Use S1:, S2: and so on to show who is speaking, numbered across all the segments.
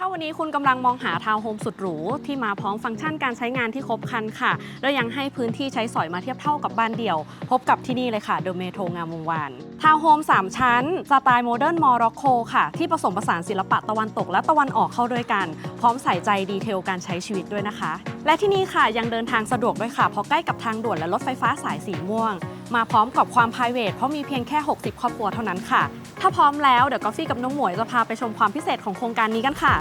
S1: ถ้าวันนี้คุณกำลังมองหาทาวน์โฮมสุดหรูที่มาพร้อมฟังก์ชันการใช้งานที่ครบครันค่ะ แล้วยังให้พื้นที่ใช้สอยมาเทียบเท่ากับบ้านเดี่ยว พบกับที่นี่เลยค่ะเดอะเมโทงามวงวานทาวน์โฮม3 ชั้น สไตล์โมเดิร์นมอร็อกโกค่ะ ที่ผสมผสานศิลปะตะวันตกและตะวันออกเข้าด้วยกัน พร้อมใส่ใจดีเทลการใช้ชีวิตด้วยนะคะ และที่นี่ค่ะยังเดินทางสะดวกด้วยค่ะเพราะใกล้กับทางด่วนและรถไฟฟ้าสายสีม่วง มาพร้อมกับความ p r i v a t เพราะมีเพียงแค่ 60 ครอบครัวเท่านั้นค่ะ ถ้าพร้อมแล้วเดี๋ยวกอฟฟี่กับน้องหมวยจะพาไปชมความพิเศษของโครงการนี้กันค่ะ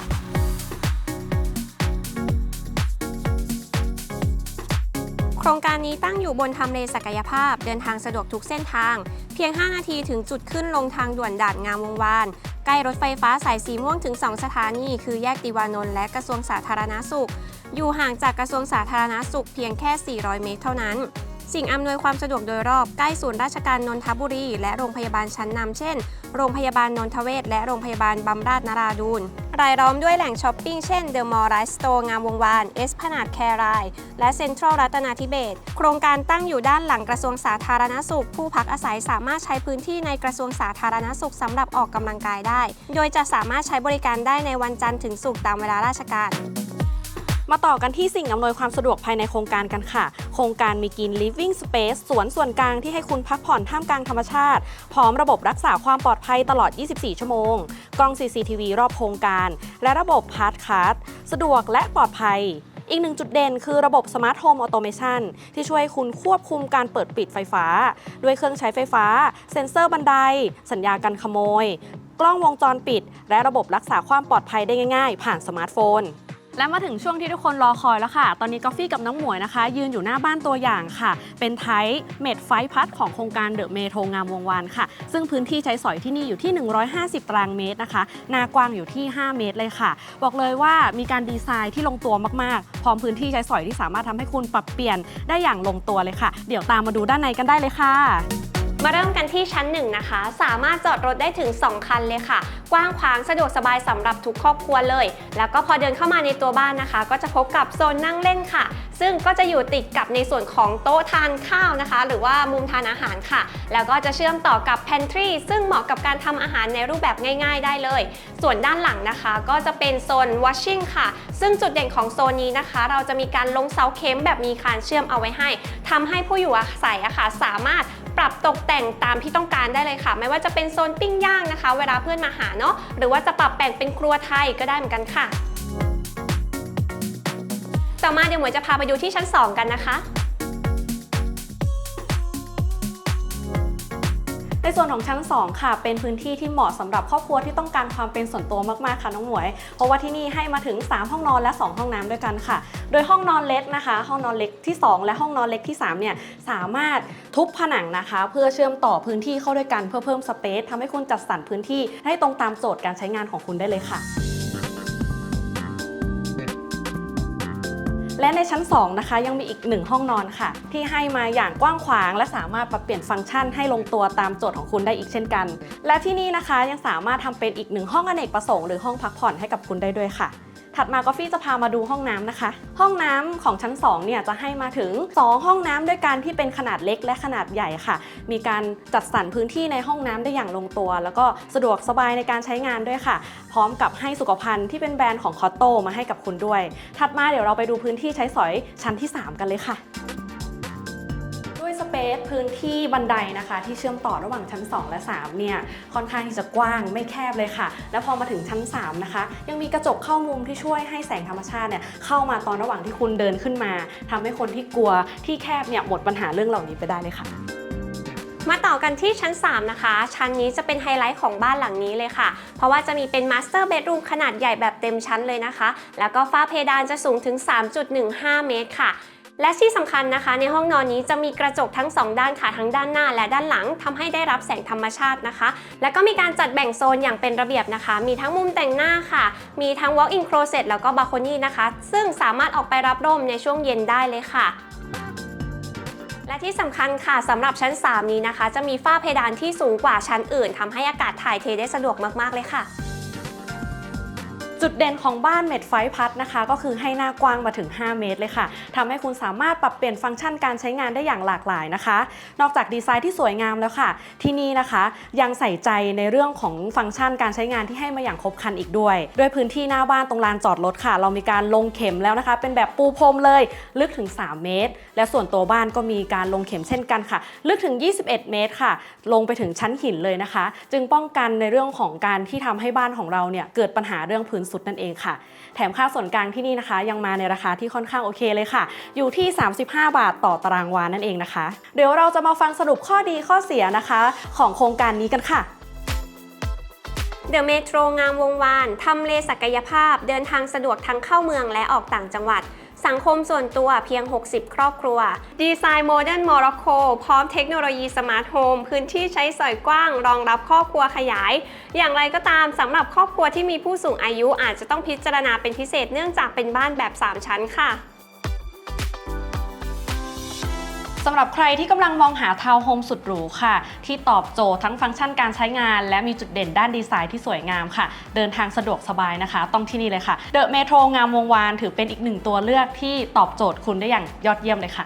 S2: โครงการนี้ตั้งอยู่บนทำเลศักยภาพ เดินทางสะดวกทุกเส้นทาง เพียง 5 นาทีถึงจุดขึ้นลงทางด่วนด่านงามวงวาน ใกล้รถไฟฟ้าสายสีม่วงถึง 2 สถานี คือแยกติวานนท์และกระทรวงสาธารณาสุข อยู่ห่างจากกระทรวงสาธารณาสุขเพียงแค่ 400 เมตรเท่านั้น สิ่งอำนวยความสะดวกโดยรอบใกล้ศูนย์ราชการนนทบุรี และโรงพยาบาลชั้นนำเช่น โรงพยาบาลนนทเวศและโรงพยาบาลบำราศนราดูนรายล้อมด้วยแหล่งช้อปปิ้งเช่นเดอะมอลล์ไรสโตร์งามวงวานเอสพนาดแครายและเซ็นทรัลรัตนาธิเบศโครงการตั้งอยู่ด้านหลังกระทรวงสาธารณสุข ผู้พักอาศัยสามารถใช้พื้นที่ในกระทรวงสาธารณสุขสำหรับออกกำลังกายได้ โดยจะสามารถใช้บริการได้ในวันจันทร์ถึงศุกร์ตามเวลาราชการ
S1: มาต่อกันที่สิ่งอำนวยความสะดวกภายในโครงการกันค่ะ โครงการมีกิน living space สวนส่วนกลางที่ให้คุณพักผ่อนท่ามกลางธรรมชาติ พร้อมระบบรักษาความปลอดภัยตลอด 24 ชั่วโมง กล้อง CCTV รอบโครงการ และระบบพาร์ทคาร์ดสะดวกและปลอดภัยอีกหนึ่งจุดเด่นคือระบบ Smart Home Automation ที่ช่วยคุณควบคุมการเปิดปิดไฟฟ้า ด้วยเครื่องใช้ไฟฟ้า เซ็นเซอร์บันได สัญญากันขโมย กล้องวงจรปิด และระบบรักษาความปลอดภัยได้ง่าย ๆ ผ่านสมาร์ทโฟน และมาถึงช่วงที่ทุกคนรอคอยแล้วค่ะ ตอนนี้กอฟฟี่กับน้องหมวยนะคะ ยืนอยู่หน้าบ้านตัวอย่างค่ะ เป็นไทป์เมดไฟพัทของโครงการเดอะเมโทงามวงวานค่ะ ซึ่งพื้นที่ใช้สอยที่นี่อยู่ที่ 150 ตารางเมตรนะคะ หนากว้างอยู่ที่ 5 เมตรเลยค่ะ บอกเลยว่ามีการดีไซน์ที่ลงตัวมากๆ พร้อมพื้นที่ใช้สอยที่สามารถทำให้คุณปรับเปลี่ยนได้อย่างลงตัวเลยค่ะ เดี๋ยวตามมาดูด้านในกันได้เลยค่ะ
S2: มาเริ่มกันที่ชั้นหนึ่งนะคะ สามารถจอดรถได้ถึง 2 คันเลยค่ะ กว้างขวางสะดวกสบายสำหรับทุกครอบครัวเลย แล้วก็พอเดินเข้ามาในตัวบ้านนะคะ ก็จะพบกับโซนนั่งเล่นค่ะ ซึ่งก็จะอยู่ติดกับในส่วนของโต๊ะทานข้าวนะคะ หรือว่ามุมทานอาหารค่ะ แล้วก็จะเชื่อมต่อกับ pantry ซึ่งเหมาะกับการทำอาหารในรูปแบบง่าย ๆ ได้เลย ส่วนด้านหลังนะคะ ก็จะเป็นโซน washing ค่ะ ซึ่งจุดเด่นของโซนนี้นะคะ เราจะมีการลงเสาเข็มแบบมีคานเชื่อมเอาไว้ให้ทำให้ผู้อยู่อาศัยอะค่ะสามารถ รับตกแต่งตามที่ต้องการได้เลยค่ะ ไม่ว่าจะเป็นโซนปิ้งย่างนะคะ เวลาเพื่อนมาหาเนาะหรือว่าจะปรับแต่งเป็นครัวไทยก็ได้เหมือนกันค่ะ ต่อมาเดี๋ยวหมวยจะพาไปดูที่ชั้น 2 กันนะคะ
S1: ในส่วนของชั้น 2 ค่ะ เป็นพื้นที่ที่เหมาะสำหรับครอบครัวที่ต้องการความเป็นส่วนตัวมากๆค่ะน้องหมวย เพราะว่าที่นี่ให้มาถึง 3 ห้องนอนและ 2 ห้องน้ำด้วยกันค่ะ โดยห้องนอนเล็กนะคะ ห้องนอนเล็กที่ 2 และห้องนอนเล็กที่3เนี่ยสามารถทุบผนังนะคะ เพื่อเชื่อมต่อพื้นที่เข้าด้วยกันเพื่อเพิ่มสเปซทำให้คุณจัดสรรพื้นที่ให้ตรงตามโจทย์การใช้งานของคุณได้เลยค่ะ และในชั้น 2 นะคะ ยังมีอีกหนึ่งห้องนอนค่ะ ที่ให้มาอย่างกว้างขวาง และสามารถปรับเปลี่ยนฟังก์ชันให้ลงตัวตามโจทย์ของคุณได้อีกเช่นกัน และที่นี่นะคะยังสามารถทำเป็นอีกหนึ่งห้องอเนกประสงค์หรือห้องพักผ่อนให้กับคุณได้ด้วยค่ะ ถัดมาก็ฟี่จะพามาดูห้องน้ำนะคะ ห้องน้ำของชั้น2เนี่ยจะให้มาถึง 2 ห้องน้ำด้วยกันที่เป็นขนาดเล็กและขนาดใหญ่ค่ะ มีการจัดสรรพื้นที่ในห้องน้ำได้อย่างลงตัว แล้วก็สะดวกสบายในการใช้งานด้วยค่ะ พร้อมกับให้สุขภัณฑ์ที่เป็นแบรนด์ของคอตโตมาให้กับคุณด้วย ถัดมาเดี๋ยวเราไปดูพื้นที่ใช้สอยชั้นที่ 3 กันเลยค่ะ สเปซพื้นที่บันไดนะคะ ที่เชื่อมต่อระหว่างชั้น 2 และ 3 เนี่ยค่อนข้างที่จะกว้างไม่แคบเลยค่ะ แล้วพอมาถึงชั้น 3 นะคะ ยังมีกระจกเข้ามุมที่ช่วยให้แสงธรรมชาติเนี่ยเข้ามาตอนระหว่างที่คุณเดินขึ้นมาทำให้คนที่กลัวที่แคบเนี่ยหมดปัญหาเรื่องเหล่านี้ไปได้เลยค่ะ
S2: มาต่อกันที่ชั้น 3 นะคะ ชั้นนี้จะเป็นไฮไลท์ของบ้านหลังนี้เลยค่ะ เพราะว่าจะมีเป็นมาสเตอร์เบดรูมขนาดใหญ่แบบเต็มชั้นเลยนะคะ แล้วก็ฝ้าเพดานจะสูงถึง 3.15 เมตรค่ะ และที่สำคัญนะคะ ในห้องนอนนี้จะมีกระจกทั้ง 2 ด้านค่ะทั้งด้านหน้า และด้านหลังทำให้ได้รับแสงธรรมชาตินะคะ แล้วก็มีการจัดแบ่งโซนอย่างเป็นระเบียบนะคะ มีทั้งมุมแต่งหน้าค่ะ มีทั้ง walk-in closet แล้วก็ balcony นะคะ ซึ่งสามารถออกไปรับลมในช่วงเย็นได้เลยค่ะและที่สำคัญค่ะสำหรับชั้น 3 นี้นะคะ จะมีฝ้าเพดานที่สูงกว่าชั้นอื่นทำให้อากาศถ่ายเทได้สะดวกมาก ๆ เลยค่ะ
S1: จุดเด่นของบ้านเมดไฟพัดนะคะ ก็คือให้หน้ากว้างมาถึง 5 เมตรเลยค่ะทำให้คุณสามารถปรับเปลี่ยนฟังก์ชันการใช้งานได้อย่างหลากหลายนะคะ นอกจากดีไซน์ที่สวยงามแล้วค่ะ ที่นี่นะคะ ยังใส่ใจในเรื่องของฟังก์ชันการใช้งานที่ให้มาอย่างครบครันอีกด้วย ด้วยพื้นที่หน้าบ้านตรงลานจอดรถค่ะ เรามีการลงเข็มแล้วนะคะ เป็นแบบปูพรมเลยลึกถึง 3 เมตร และส่วนตัวบ้านก็มีการลงเข็มเช่นกันค่ะ ลึกถึง 21 เมตรค่ะ ลงไปถึงชั้นหินเลยนะคะ จึงป้องกันในเรื่องของการที่ทำให้บ้านของเราเนี่ยเกิดปัญหาเรื่องพื้นสุดนั่นเองค่ะ แถมค่าส่วนกลางที่นี่นะคะ ยังมาในราคาที่ค่อนข้างโอเคเลยค่ะ อยู่ที่ 35 บาทต่อตารางวานั่นเองนะคะ เดี๋ยวเราจะมาฟังสรุปข้อดีข้อเสียนะคะ ของโครงการนี้กันค่ะ
S2: เดอะเมโทรงามวงวาน ทำเลศักยภาพ เดินทางสะดวกทั้งเข้าเมืองและออกต่างจังหวัด สังคมส่วนตัวเพียง 60 ครอบครัว ดีไซน์โมเดิร์นโมร็อกโกพร้อมเทคโนโลยีสมาร์ทโฮมพื้นที่ใช้สอยกว้าง รองรับครอบครัวขยาย อย่างไรก็ตามสำหรับครอบครัวที่มีผู้สูงอายุอาจจะต้องพิจารณาเป็นพิเศษเนื่องจากเป็นบ้านแบบ 3 ชั้นค่ะ
S1: สำหรับใครที่กำลังมองหาทาวน์โฮมสุดหรูค่ะ ที่ตอบโจทย์ทั้งฟังก์ชันการใช้งาน และมีจุดเด่นด้านดีไซน์ที่สวยงามค่ะ เดินทางสะดวกสบายนะคะ ต้องที่นี่เลยค่ะเดอะเมโทรงามวงวานถือเป็นอีกหนึ่งตัวเลือกที่ตอบโจทย์คุณได้อย่างยอดเยี่ยมเลยค่ะ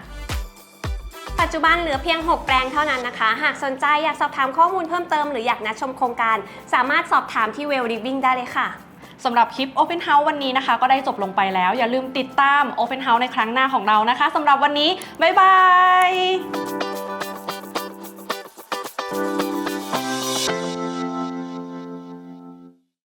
S2: ปัจจุบันเหลือเพียง 6 แปลงเท่านั้นนะคะ หากสนใจอยากสอบถามข้อมูลเพิ่มเติมหรืออยากนัดชมโครงการ สามารถสอบถามที่ Well Living ได้เลยค่ะ
S1: สำหรับคลิป Open House วันนี้นะคะ ก็ได้จบลงไปแล้ว อย่าลืมติดตาม Open House ในครั้งหน้าของเรานะคะสำหรับวันนี้ บ๊ายบาย